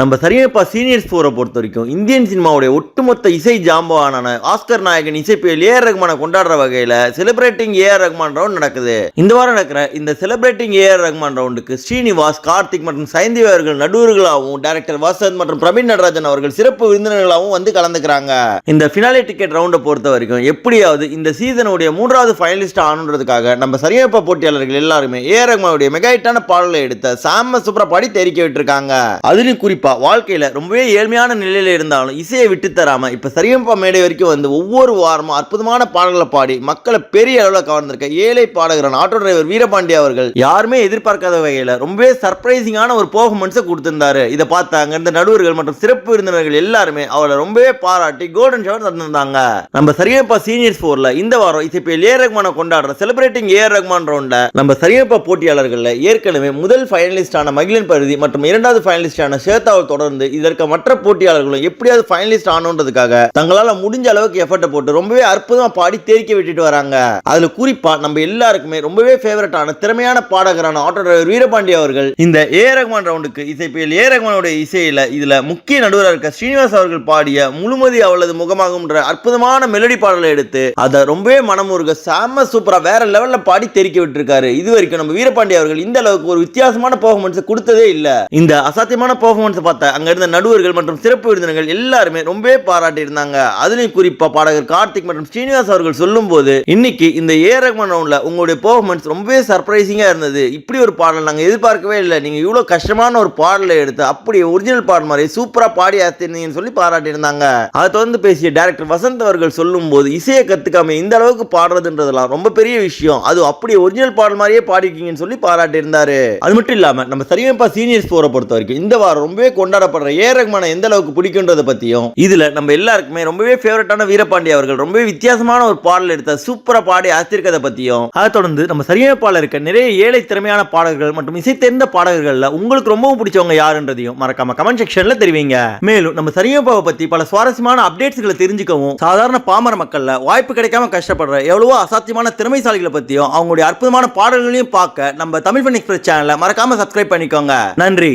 நம்ம சரியப்பா சீனியர்ஸ் ஃபோரை பொறுத்த வரைக்கும் இந்தியன் சினிமாவுடைய ஒட்டுமொத்த இசை ஜாம்பவானான ஆஸ்கர் நாயகன் இசைப்பியல் ஏஆர் ரகுமானை கொண்டாடுற வகையில் செலிப்ரேட்டிங் ஏஆர் ரகுமான் ரவுண்ட் நடக்குது. இந்த வாரம் நடக்கிற இந்த செலிப்ரேட்டிங் ஏஆர் ரகுமான் ரவுண்டுக்கு ஸ்ரீனிவாஸ் கார்த்திக் மற்றும் சைந்தவி அவர்கள் நடுவர்களாகவும் டைரக்டர் வாசந்த் மற்றும் பிரவீன் நடராஜன் அவர்கள் சிறப்பு விருந்தினர்களாகவும் வந்து கலந்துக்கிறாங்க. இந்த ஃபினாலே டிக்கெட் ரவுண்டை பொறுத்த வரைக்கும் எப்படியாவது இந்த சீசனுடைய மூன்றாவது ஃபைனலிஸ்ட் ஆகணுன்றதுக்காக நம்ம சரியப்பா போட்டியாளர்கள் எல்லாருமே ஏஆர் ரகுமானுடைய மெகாயிட்டான பாடலை எடுத்த சாம சூப்பரா பாடி தெரிக்க விட்டுருக்காங்க. அதுலயும் இப்போ வாழ்க்கையில் ரொம்பவே ஏழ்மையான நிலையில் இருந்தாலும் இசையை விட்டு தராம இப்போ சரியம்பா மேடை வரைக்கும் வந்து ஒவ்வொரு வாரமும் அற்புதமான பாடல்களை பாடி மக்களை பெரிய அளவில் கவர்ந்திருக்க ஏழை பாடகரான ஆட்டோ டிரைவர் வீரபாண்டிய அவர்கள் யாருமே எதிர்பார்க்காத வகையில் ரொம்பவே சர்ப்ரைசிங்கான ஒரு பர்ஃபார்மன்ஸை கொடுத்திருந்தாரு. இதை பார்த்த அங்கிருந்த நடுவர்கள் மற்றும் சிறப்பு விருந்தினர்கள் எல்லாருமே அவரை ரொம்பவே பாராட்டி கோல்டன் ஷவர் தந்திருந்தாங்க. நம்ம சரியப்பா சீனியர்ஸ் ஃபோரில் இந்த வாரம் இசைப்பியல் ஏ. ரகுமான கொண்டாடுற செலிப்ரேட்டிங் ஏ. ரஹ்மான் ரவுண்ட நம்ம சரியப்பா போட்டியாளர்களில் ஏற்கனவே முதல் ஃபைனலிஸ்டான மகிழன் பருதி மற்றும் இரண்டாவது ஃபைனலிஸ்டான ஸ்வேதாவை தொடர்ந்து இதற்கு மற்ற போட்டியாளர்களும் எப்படியாவது ஃபைனலிஸ்ட் ஆனோன்றதுக்காக தங்களால முடிஞ்ச அளவுக்கு எஃபர்ட்டை போட்டு ரொம்பவே அற்புதமா பாடி தேர்க்க விட்டுட்டு வராங்க. அதுல குறிப்பா நம்ம எல்லாருக்குமே ரொம்பவே ஃபேவரட்டான திறமையான பாடகரான ஆட்டோ டிரைவர் வீரபாண்டி அவர்கள் இந்த ஏ ரகுமான் ரவுண்டுக்கு இசைப்பியல் ஏ ரஹ்மானோட இசையில இதுல முக்கிய நடுவராக இருக்க ஸ்ரீனிவாஸ் அவர்கள் பாடிய முழுமதி அவளது முகமாகும்ன்ற அற்புதமான மெலடி பாடலை எடுத்து அதை ரொம்பவே மனமுருக செம்ம சூப்பரா வேற லெவல்ல பாடி தெரிக்க விட்டுருக்காரு. இது வரைக்கும் நம்ம வீரபாண்டி அவர்கள் இந்த அளவுக்கு ஒரு வித்தியாசமான பர்ஃபார்மன்ஸ் கொடுத்ததே இல்ல. இந்த அசாத்தியமான பர்ஃபார்மன்ஸ் பார்த்த அங்க இருந்த நடுவர்கள் மற்றும் சிறப்பு விருந்தினர்கள் எல்லாருமே ரொம்பவே பாராட்டியிருந்தாங்க. அதுலேயும் குறிப்பாக பாடகர் கார்த்திக் மற்றும் ஸ்ரீனிவாஸ் அவர்கள் சொல்லும்போது இன்னைக்கு இந்த ஏ ரஹ்மான் ரவுண்டில் உங்களுடைய பெர்ஃபார்மன்ஸ் ரொம்பவே சர்ப்ரைசிங்காக இருந்தது. இப்படி ஒரு பாடல் நாங்கள் எதிர்பார்க்கவே இல்லை. நீங்கள் இவ்வளோ கஷ்டமான ஒரு பாடலை எடுத்து அப்படி ஒரிஜினல் பாடல் மாதிரி சூப்பராக பாடி ஆத்திருந்தீங்கன்னு சொல்லி பாராட்டியிருந்தாங்க. அதை தொடர்ந்து பேசிய டேரக்டர் வசந்த் அவர்கள் சொல்லும்போது இசையை கற்றுக்காம இந்த அளவுக்கு பாடுறதுன்றதெல்லாம் ரொம்ப பெரிய விஷயம். அது அப்படியே ஒரிஜினல் பாடல் மாதிரியே பாடிருக்கீங்கன்னு சொல்லி பாராட்டியிருந்தாரு. அது மட்டும் இல்லாமல் நம்ம சரியப்பா சீனியர்ஸ் போற பொறுத்த வரைக்கும் இந்த வாரம் ரொம்பவே கொண்டாடப்படுற ஏ ரகுமான எந்த அளவுக்கு பிடிக்குன்றத பத்தியும் இதுல நம்ம எல்லாருக்குமே ரொம்பவே ஃபேவரட்டான வீரபாண்டி அவர்கள் ரொம்பவே வித்தியாசமான ஒரு பாடல் எடுத்த சூப்பரா பாடி ஆத்திருக்கதை பத்தியும் அதை தொடர்ந்து நம்ம சரியமைப்பாளர் இருக்க நிறைய ஏழை திறமையான பாடகர்கள் மற்றும் இசை தெரிந்த பாடகர்கள்ல உங்களுக்கு ரொம்பவும் பிடிச்சவங்க யாருன்றதையும் மறக்காம கமெண்ட் செக்ஷன்ல தெரிவிங்க. மேலும் நம்ம சரியமைப்பாவை பத்தி பல சுவாரஸ்யமான அப்டேட்ஸ்களை தெரிஞ்சுக்கவும் சாதாரண பாமர மக்கள்ல வாய்ப்பு கிடைக்காம கஷ்டப்படுற எவ்வளவோ அசாத்தியமான திறமைசாலிகளை பத்தியும் அவங்களுடைய அற்புதமான பாடல்களையும் பார்க்க நம்ம தமிழ் பண்ணி எக்ஸ்பிரஸ் சேனலை மறக்காம சப்ஸ்கிரைப் பண்ணிக்கோங்க. நன்றி.